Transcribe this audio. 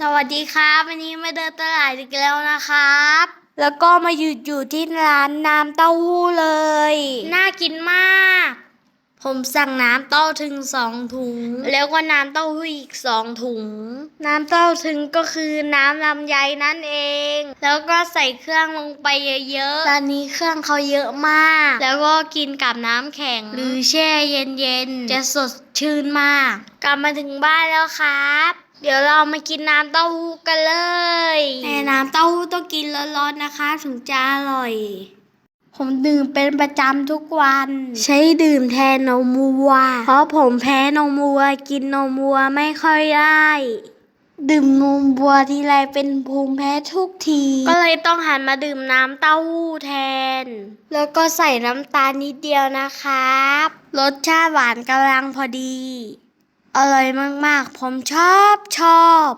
สวัสดีครับ วันนี้มาเดินตลาดอีกแล้วนะครับ แล้วก็มาหยุดอยู่ที่ร้านน้ำเต้าหู้เลย น่ากินมาก ผมสั่งน้ำเต้าถึงสองถุง แล้วก็น้ำเต้าหู้อีกสองถุง น้ำเต้าถึงก็คือน้ำลำไยนั่นเอง แล้วก็ใส่เครื่องลงไปเยอะๆร้านนี้เครื่องเขาเยอะมาก แล้วก็กินกับน้ำแข็ง หรือแช่เย็นๆ จะสดชื่นมาก กลับมาถึงบ้านแล้วครับ เดี๋ยวเรามากินน้ำเต้าหู้กันเลยแต่น้ำเต้าหู้ต้องกินร้อนๆนะคะ ถึงจะอร่อย ผมดื่มเป็นประจำทุกวัน ใช้ดื่มแทนนมวัว เพราะผมแพ้นมวัว กินนมวัวไม่ค่อยได้ ดื่มนมวัวทีไรเป็นภูมิแพ้ทุกที ก็เลยต้องหันมาดื่มน้ำเต้าหู้แทน แล้วก็ใส่น้ำตาลนิดเดียวนะครับ รสชาติหวานกำลังพอดี อร่อยมากๆ ผมชอบชอบ